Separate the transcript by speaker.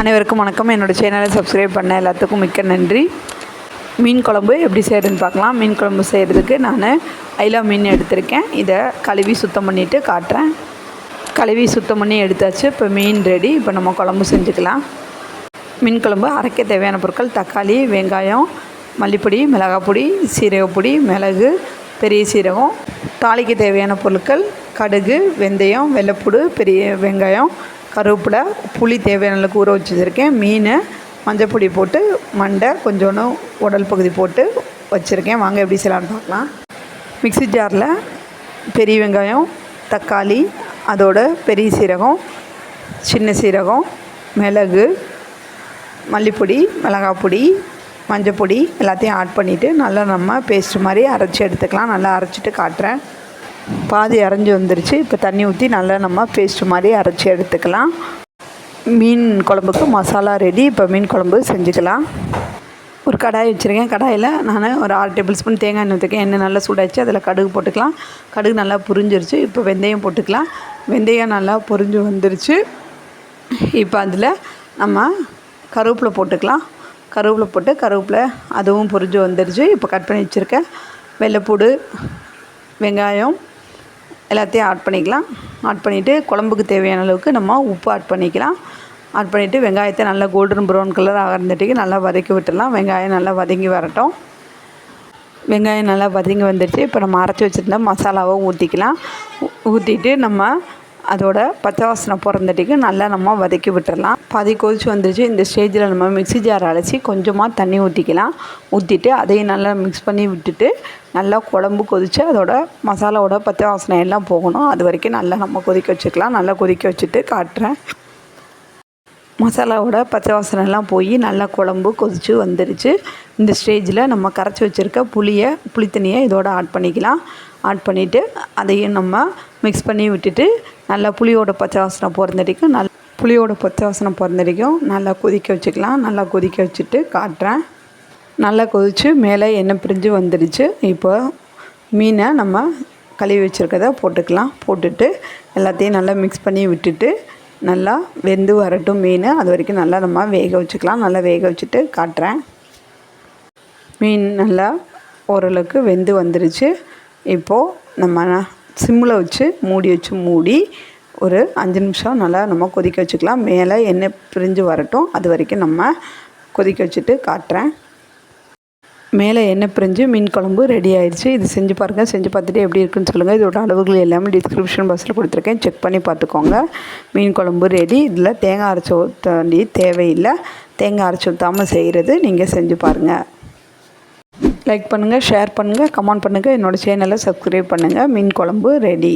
Speaker 1: அனைவருக்கும் வணக்கம். என்னோடய சேனலை சப்ஸ்கிரைப் பண்ண எல்லாத்துக்கும் மிக்க நன்றி. மீன் குழம்பு எப்படி செய்கிறதுன்னு பார்க்கலாம். மீன் குழம்பு செய்கிறதுக்கு நான் ஐலா மீன் எடுத்திருக்கேன். இதை கழுவி சுத்தம் பண்ணிவிட்டு காட்டுறேன். கழுவி சுத்தம் பண்ணி எடுத்தாச்சு. இப்போ மீன் ரெடி இப்போ நம்ம குழம்பு செஞ்சுக்கலாம். மீன் குழம்பு அரைக்க தேவையான பொருட்கள் தக்காளி வெங்காயம் மல்லிப்பொடி மிளகாப்பொடி சீரகப்பொடி மிளகு பெரிய சீரகம். தாளிக்க தேவையான பொருட்கள் கடுகு வெந்தயம் வெள்ளைப்பூடு பெரிய வெங்காயம் கருவேப்பிலை புளி தேவையான அளவுக்கு ஊற வச்சு வச்சுருக்கேன். மீன் மஞ்சப்பொடி போட்டு மண்டை கொஞ்சோண்டு உடல் பகுதி போட்டு வச்சுருக்கேன். வாங்க எப்படி செய்யலான்னு பார்க்கலாம். மிக்ஸி ஜாரில் பெரிய வெங்காயம் தக்காளி அதோட பெரிய சீரகம் சின்ன சீரகம் மிளகு மல்லிப்பொடி மிளகாய் பொடி மஞ்சப்பொடி எல்லாத்தையும் ஆட் பண்ணிவிட்டு நல்லா நம்ம பேஸ்ட் மாதிரி அரைச்சி எடுத்துக்கலாம். நல்லா அரைச்சிட்டு காட்டுறேன். பாதி அரைஞ்சி வந்துருச்சு. இப்போ தண்ணி ஊற்றி நல்லா நம்ம பேஸ்ட் மாதிரி அரைச்சி எடுத்துக்கலாம். மீன் குழம்புக்கு மசாலா ரெடி இப்போ மீன் குழம்பு செஞ்சுக்கலாம். ஒரு கடாய் வச்சுருக்கேன். கடாயில் நான் ஒரு ஆறு டேபிள் ஸ்பூன் தேங்காய் எண்ணெய் ஊற்றிருக்கேன் எண்ணெய் நல்லா சூடாச்சு. அதில் கடுகு போட்டுக்கலாம். கடுகு நல்லா புரிஞ்சிருச்சு. இப்போ வெந்தயம் போட்டுக்கலாம். வெந்தயம் நல்லா பொரிஞ்சு வந்துருச்சு. இப்போ அதில் நம்ம கருவேப்பிலை போட்டுக்கலாம். கருவேப்பிலை போட்டு கருவேப்பிலை அதுவும் பொரிஞ்சு வந்துருச்சு. இப்போ கட் பண்ணி வச்சுருக்கேன். வெள்ளைப்பூடு வெங்காயம் எல்லாத்தையும் ஆட் பண்ணிக்கலாம். ஆட் பண்ணிவிட்டு குழம்புக்கு தேவையான அளவுக்கு நம்ம உப்பு ஆட் பண்ணிக்கலாம். ஆட் பண்ணிவிட்டு வெங்காயத்தை நல்லா கோல்டன் ப்ரௌன் கலர் ஆகிறதுக்கு நல்லா வதக்கி விட்டுடலாம். வெங்காயம் நல்லா வதங்கி வரட்டும். வெங்காயம் நல்லா வதங்கி வந்துடுச்சு. இப்போ நம்ம அரைச்சி வச்சுருந்த மசாலாவை ஊற்றிக்கலாம் ஊற்றிட்டு நம்ம அதோட பச்சை வாசனை பிறந்தட்டிக்கு நல்லா நம்ம வதக்கி விட்டுடலாம் பாதி கொதிச்சு வந்துருச்சு. இந்த ஸ்டேஜில் நம்ம மிக்ஸி ஜார் அரைச்சி கொஞ்சமாக தண்ணி ஊற்றிக்கலாம் ஊற்றிட்டு அதையும் நல்லா மிக்ஸ் பண்ணி விட்டுட்டு நல்லா குழம்பு கொதித்து அதோட மசாலாவோட பச்சை வாசனை எல்லாம் போகணும். அது வரைக்கும் நல்லா நம்ம கொதிக்க வச்சுக்கலாம். நல்லா கொதிக்க வச்சுட்டு காட்டுறேன். மசாலாவோட பச்சை வாசனைலாம் எல்லாம் போய் நல்லா குழம்பு கொதித்து வந்துருச்சு. இந்த ஸ்டேஜில் நம்ம கரைச்சி வச்சுருக்க புளியை புளித்தண்ணியை இதோட ஆட் பண்ணிக்கலாம். ஆட் பண்ணிவிட்டு அதையும் நம்ம மிக்ஸ் பண்ணி விட்டுட்டு நல்லா புளியோட பச்சை வாசனை போகிறந்தடிக்கும் நல் புளியோட பச்சை வாசனை போகிறந்தடிக்கும் நல்லா கொதிக்க வச்சுக்கலாம். நல்லா கொதிக்க வச்சுட்டு காட்டுறேன். நல்லா கொதித்து மேலே எண்ணெய் பிரிஞ்சு வந்துடுச்சு இப்போ மீனை நம்ம கழுவி வச்சுருக்கத போட்டுக்கலாம். போட்டுட்டு எல்லாத்தையும் நல்லா மிக்ஸ் பண்ணி விட்டுட்டு நல்லா வெந்து வரட்டும் மீன். அது வரைக்கும் நல்லா நம்ம வேக வச்சுக்கலாம். நல்லா வேக வச்சுட்டு காட்டுறேன். மீன் நல்லா ஓரளவுக்கு வெந்து வந்துருச்சு. இப்போது நம்ம சிம்மில் வச்சு மூடி வச்சு மூடி ஒரு அஞ்சு நிமிஷம் நல்லா நம்ம கொதிக்க வச்சுக்கலாம். மேலே எண்ணெய் பிரிஞ்சு வரட்டும். அது வரைக்கும் நம்ம கொதிக்க வச்சுட்டு காட்டுறேன். மேலே எண்ணெய் பிரிஞ்சு மீன் குழம்பு ரெடி ஆயிடுச்சு. இது செஞ்சு பாருங்கள் செஞ்சு பார்த்துட்டு எப்படி இருக்குன்னு சொல்லுங்கள் இதோட அளவுகள் எல்லாமே டிஸ்கிரிப்ஷன் பாக்ஸில் கொடுத்துருக்கேன். செக் பண்ணி பார்த்துக்கோங்க. மீன் குழம்பு ரெடி இதில் தேங்காய் அரைச்சி ஊற்ற வேண்டிய தேவையில்லை. தேங்காய் அரைச்சி ஊற்றாமல் செய்கிறது நீங்கள் செஞ்சு பாருங்கள் லைக் பண்ணுங்கள் ஷேர் பண்ணுங்கள் கமெண்ட் பண்ணுங்கள் என்னோடய சேனலை சப்ஸ்கிரைப் பண்ணுங்கள் மீன் குழம்பு ரெடி